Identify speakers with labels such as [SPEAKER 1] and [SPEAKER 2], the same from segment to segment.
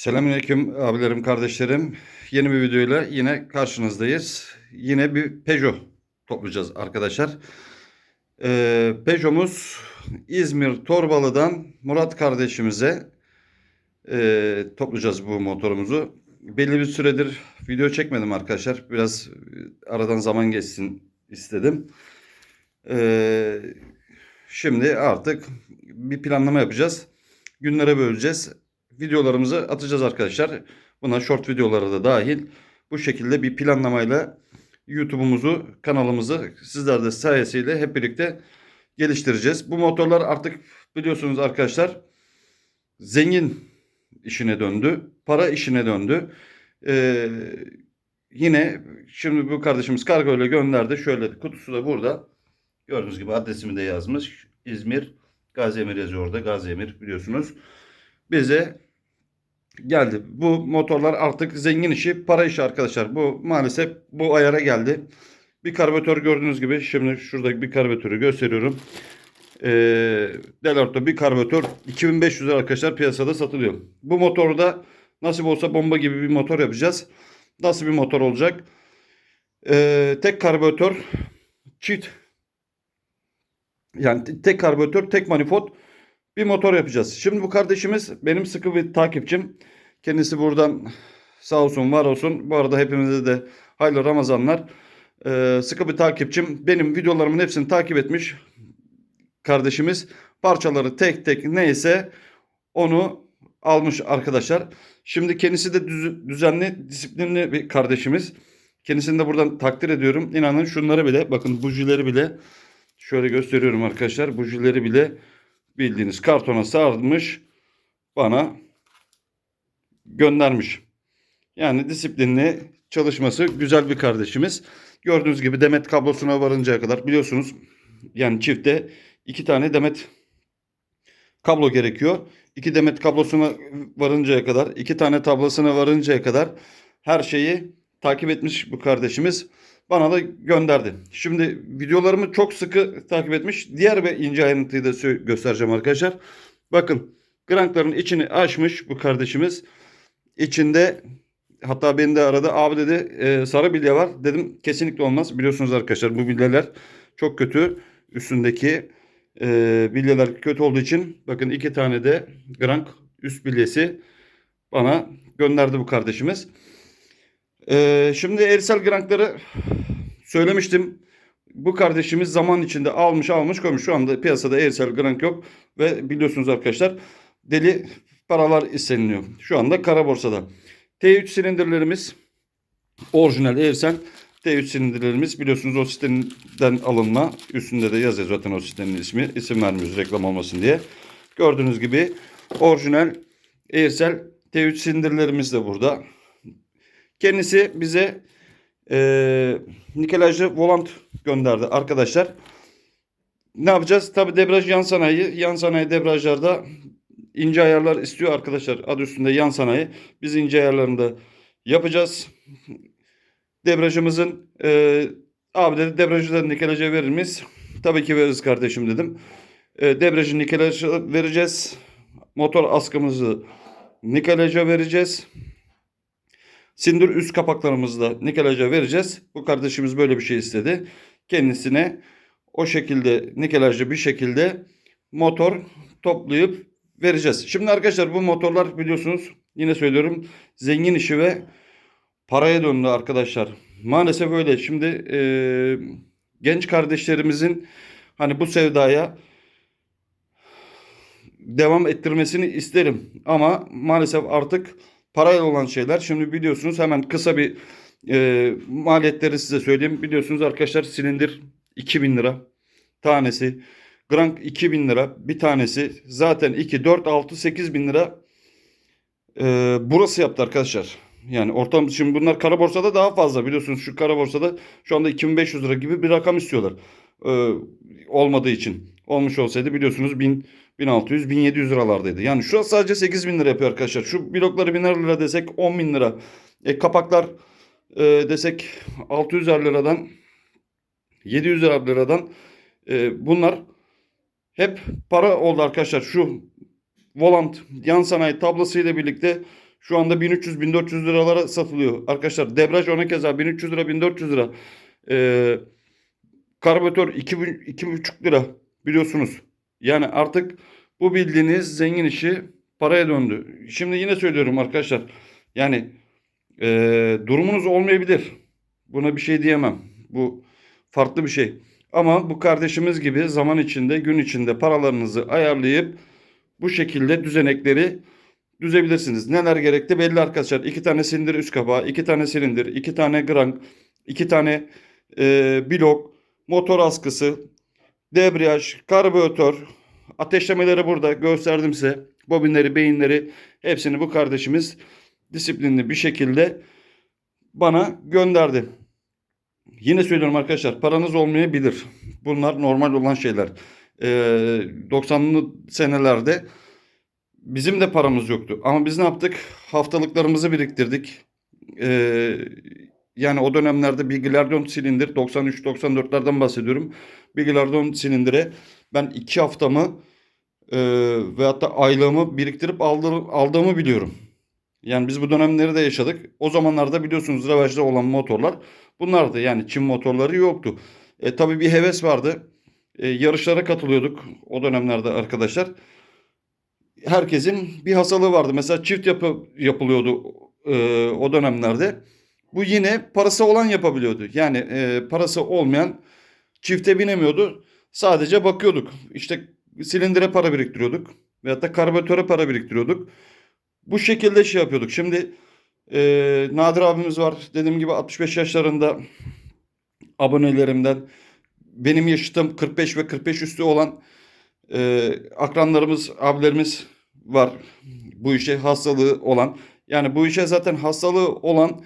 [SPEAKER 1] Selamünaleyküm abilerim, kardeşlerim. Yeni bir videoyla yine karşınızdayız. Yine bir Peugeot toplayacağız arkadaşlar. Ee, Peugeot'umuz İzmir Torbalı'dan Murat kardeşimize e, toplayacağız bu motorumuzu. Belli bir süredir video çekmedim arkadaşlar. Biraz e, aradan zaman geçsin istedim. Ee, şimdi artık bir planlama yapacağız. Günlere böleceğiz videolarımızı atacağız arkadaşlar. Buna short videoları da dahil. Bu şekilde bir planlamayla YouTube'umuzu, kanalımızı sizler de sayesiyle hep birlikte geliştireceğiz. Bu motorlar artık biliyorsunuz arkadaşlar zengin işine döndü. Para işine döndü. Ee, yine şimdi bu kardeşimiz kargo ile gönderdi. Şöyle kutusu da burada. Gördüğünüz gibi adresimi de yazmış. İzmir. Gaziemir yazıyor orada. Gaziemir biliyorsunuz bize geldi. Bu motorlar artık zengin işi, para işi arkadaşlar. Bu maalesef bu ayara geldi. Bir karbüratör gördüğünüz gibi şimdi şuradaki bir karbüratörü gösteriyorum. Ee, Delorto bir karbüratör 2500 lira arkadaşlar piyasada satılıyor. Bu motoru da nasip olsa bomba gibi bir motor yapacağız. Nasıl bir motor olacak? Ee, tek karbüratör çift yani tek karbüratör tek manifold bir motor yapacağız. Şimdi bu kardeşimiz benim sıkı bir takipçim. Kendisi buradan sağ olsun var olsun. Bu arada hepimize de hayırlı Ramazanlar. Ee, sıkı bir takipçim. Benim videolarımın hepsini takip etmiş kardeşimiz. Parçaları tek tek neyse onu almış arkadaşlar. Şimdi kendisi de düz- düzenli, disiplinli bir kardeşimiz. Kendisini de buradan takdir ediyorum. İnanın şunları bile bakın bujileri bile şöyle gösteriyorum arkadaşlar. Bujileri bile bildiğiniz kartona sarmış bana göndermiş. Yani disiplinli çalışması güzel bir kardeşimiz. Gördüğünüz gibi demet kablosuna varıncaya kadar biliyorsunuz yani çifte iki tane demet kablo gerekiyor. İki demet kablosuna varıncaya kadar, iki tane tablasına varıncaya kadar her şeyi takip etmiş bu kardeşimiz. Bana da gönderdi. Şimdi videolarımı çok sıkı takip etmiş. Diğer bir ince ayrıntıyı da göstereceğim arkadaşlar. Bakın grankların içini açmış bu kardeşimiz. İçinde hatta beni de aradı. Abi dedi "e, sarı bilye var. Dedim kesinlikle olmaz. Biliyorsunuz arkadaşlar bu bilyeler çok kötü. Üstündeki e, bilyeler kötü olduğu için bakın iki tane de grank üst bilyesi bana gönderdi bu kardeşimiz. Ee, şimdi Ersel Grankları söylemiştim. Bu kardeşimiz zaman içinde almış almış koymuş. Şu anda piyasada Ersel Grank yok. Ve biliyorsunuz arkadaşlar deli paralar isteniliyor. Şu anda kara borsada. T3 silindirlerimiz orijinal Ersel T3 silindirlerimiz biliyorsunuz o sistemden alınma. Üstünde de yazıyor zaten o sistemin ismi. İsim vermiyoruz reklam olmasın diye. Gördüğünüz gibi orijinal Ersel T3 silindirlerimiz de burada. Kendisi bize e, nikelajlı volant gönderdi arkadaşlar. Ne yapacağız? Tabi debraj yan sanayi. Yan sanayi debrajlarda ince ayarlar istiyor arkadaşlar. Adı üstünde yan sanayi. Biz ince ayarlarını da yapacağız. Debrajımızın e, abi dedi debrajı da nikelaja verir miyiz? Tabii ki veririz kardeşim dedim. E, debrajı nikelaja vereceğiz. Motor askımızı nikelaja vereceğiz. Sindir üst kapaklarımızı da nikelaja vereceğiz. Bu kardeşimiz böyle bir şey istedi. Kendisine o şekilde nikelajlı bir şekilde motor toplayıp vereceğiz. Şimdi arkadaşlar bu motorlar biliyorsunuz yine söylüyorum zengin işi ve paraya döndü arkadaşlar. Maalesef öyle. Şimdi e, genç kardeşlerimizin hani bu sevdaya devam ettirmesini isterim. Ama maalesef artık parayla olan şeyler. Şimdi biliyorsunuz hemen kısa bir e, maliyetleri size söyleyeyim. Biliyorsunuz arkadaşlar silindir 2000 lira tanesi. Grank 2000 lira bir tanesi. Zaten 2, 4, 6, 8 bin lira e, burası yaptı arkadaşlar. Yani ortam şimdi bunlar kara borsada daha fazla biliyorsunuz şu kara borsada şu anda 2500 lira gibi bir rakam istiyorlar. E, olmadığı için. Olmuş olsaydı biliyorsunuz 1000 1600 1700 liralardaydı. Yani şurası sadece 8000 lira yapıyor arkadaşlar. Şu blokları 1000 lira desek 10 bin lira. E, kapaklar e, desek 600 liradan 700 liradan e, bunlar hep para oldu arkadaşlar. Şu volant yan sanayi tablasıyla birlikte Şu anda 1300-1400 liralara satılıyor. Arkadaşlar debraj ona keza 1300 lira 1400 lira. Ee, karbüratör 2,5 lira biliyorsunuz. Yani artık bu bildiğiniz zengin işi paraya döndü. Şimdi yine söylüyorum arkadaşlar. Yani ee, durumunuz olmayabilir. Buna bir şey diyemem. Bu farklı bir şey. Ama bu kardeşimiz gibi zaman içinde, gün içinde paralarınızı ayarlayıp bu şekilde düzenekleri düzebilirsiniz. Neler gerekti belli arkadaşlar. İki tane silindir üst kapağı, iki tane silindir, iki tane grank, iki tane e, blok, motor askısı, debriyaj, karbüratör, ateşlemeleri burada gösterdim size. Bobinleri, beyinleri hepsini bu kardeşimiz disiplinli bir şekilde bana gönderdi. Yine söylüyorum arkadaşlar paranız olmayabilir. Bunlar normal olan şeyler. Ee, 90'lı senelerde bizim de paramız yoktu. Ama biz ne yaptık? Haftalıklarımızı biriktirdik. Ee, yani o dönemlerde bir Glardon silindir 93-94'lerden bahsediyorum. Bir Glardon silindire ben iki haftamı e, ve hatta aylığımı biriktirip aldığım, aldığımı biliyorum. Yani biz bu dönemleri de yaşadık. O zamanlarda biliyorsunuz revaçta olan motorlar bunlardı. Yani Çin motorları yoktu. E, tabii bir heves vardı. E, yarışlara katılıyorduk o dönemlerde arkadaşlar. Herkesin bir hastalığı vardı. Mesela çift yapı yapılıyordu e, o dönemlerde. Bu yine parası olan yapabiliyordu. Yani e, parası olmayan çifte binemiyordu. Sadece bakıyorduk. İşte silindire para biriktiriyorduk. Veyahut da karbüratöre para biriktiriyorduk. Bu şekilde şey yapıyorduk. Şimdi e, Nadir abimiz var. Dediğim gibi 65 yaşlarında abonelerimden. Benim yaşıtım 45 ve 45 üstü olan e, akranlarımız, abilerimiz var. Bu işe hastalığı olan. Yani bu işe zaten hastalığı olan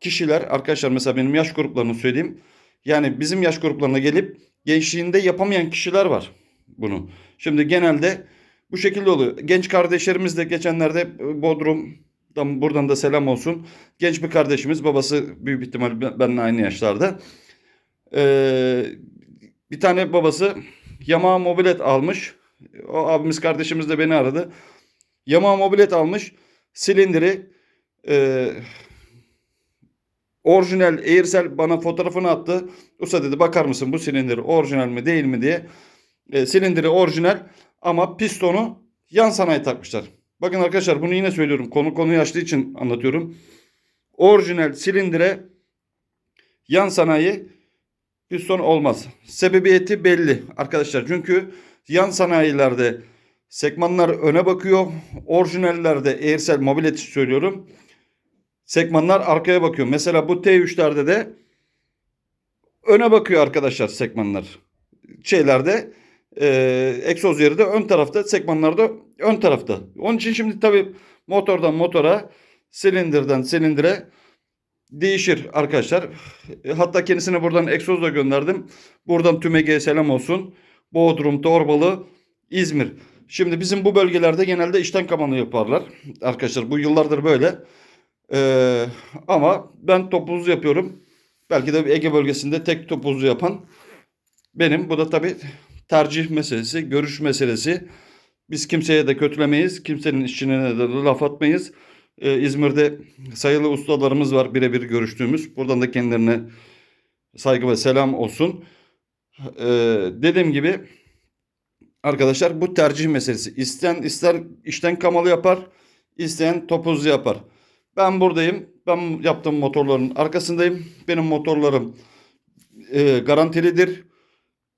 [SPEAKER 1] kişiler arkadaşlar mesela benim yaş gruplarını söyleyeyim. Yani bizim yaş gruplarına gelip gençliğinde yapamayan kişiler var bunu. Şimdi genelde bu şekilde oluyor. Genç kardeşlerimiz de geçenlerde Bodrum'dan buradan da selam olsun. Genç bir kardeşimiz babası büyük ihtimal benimle aynı yaşlarda. Ee, bir tane babası Yamaha mobilet almış. O abimiz kardeşimiz de beni aradı. Yamaha mobilet almış. Silindiri e, orijinal Airsel bana fotoğrafını attı. Usta dedi bakar mısın bu silindir orijinal mi değil mi diye. E, silindiri orijinal ama pistonu yan sanayi takmışlar. Bakın arkadaşlar bunu yine söylüyorum. Konu konuyu açtığı için anlatıyorum. Orijinal silindire yan sanayi piston olmaz. Sebebiyeti belli arkadaşlar. Çünkü yan sanayilerde sekmanlar öne bakıyor. Orijinallerde Airsel mobileti söylüyorum. Sekmanlar arkaya bakıyor. Mesela bu T3'lerde de öne bakıyor arkadaşlar sekmanlar. Şeylerde e, egzoz yeri de ön tarafta, sekmanlarda ön tarafta. Onun için şimdi tabii motordan motora, silindirden silindire değişir arkadaşlar. E, Hatta kendisine buradan egzoz da gönderdim. Buradan tüm Ege'ye selam olsun. Bodrum, Torbalı, İzmir. Şimdi bizim bu bölgelerde genelde işten kamanı yaparlar. Arkadaşlar bu yıllardır böyle. Ee, ama ben topuzlu yapıyorum. Belki de Ege bölgesinde tek topuzlu yapan benim. Bu da tabii tercih meselesi, görüş meselesi. Biz kimseye de kötülemeyiz. Kimsenin işine de laf atmayız. Ee, İzmir'de sayılı ustalarımız var birebir görüştüğümüz. Buradan da kendilerine saygı ve selam olsun. Ee, dediğim gibi arkadaşlar bu tercih meselesi. İsteyen ister işten kamalı yapar, isteyen topuzlu yapar. Ben buradayım. Ben yaptığım motorların arkasındayım. Benim motorlarım e, garantilidir.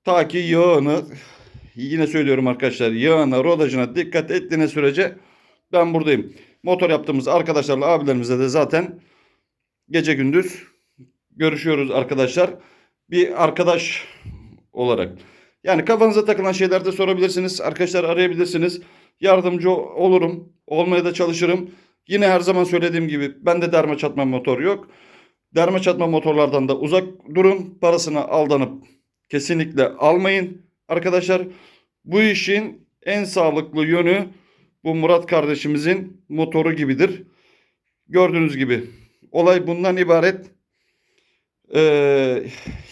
[SPEAKER 1] Ta ki yağını yine söylüyorum arkadaşlar yağına rodajına dikkat ettiğine sürece ben buradayım. Motor yaptığımız arkadaşlarla abilerimizle de zaten gece gündüz görüşüyoruz arkadaşlar. Bir arkadaş olarak. Yani kafanıza takılan şeylerde sorabilirsiniz. Arkadaşlar arayabilirsiniz. Yardımcı olurum. Olmaya da çalışırım. Yine her zaman söylediğim gibi bende derme çatma motor yok. Derme çatma motorlardan da uzak durun. Parasına aldanıp kesinlikle almayın. Arkadaşlar bu işin en sağlıklı yönü bu Murat kardeşimizin motoru gibidir. Gördüğünüz gibi olay bundan ibaret. Ee,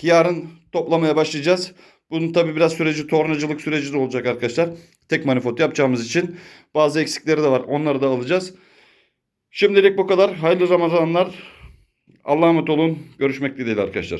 [SPEAKER 1] yarın toplamaya başlayacağız. Bunun tabi biraz süreci tornacılık süreci de olacak arkadaşlar. Tek manifold yapacağımız için bazı eksikleri de var. Onları da alacağız. Şimdilik bu kadar. Hayırlı Ramazanlar. Allah'a emanet olun. Görüşmek dileğiyle arkadaşlar.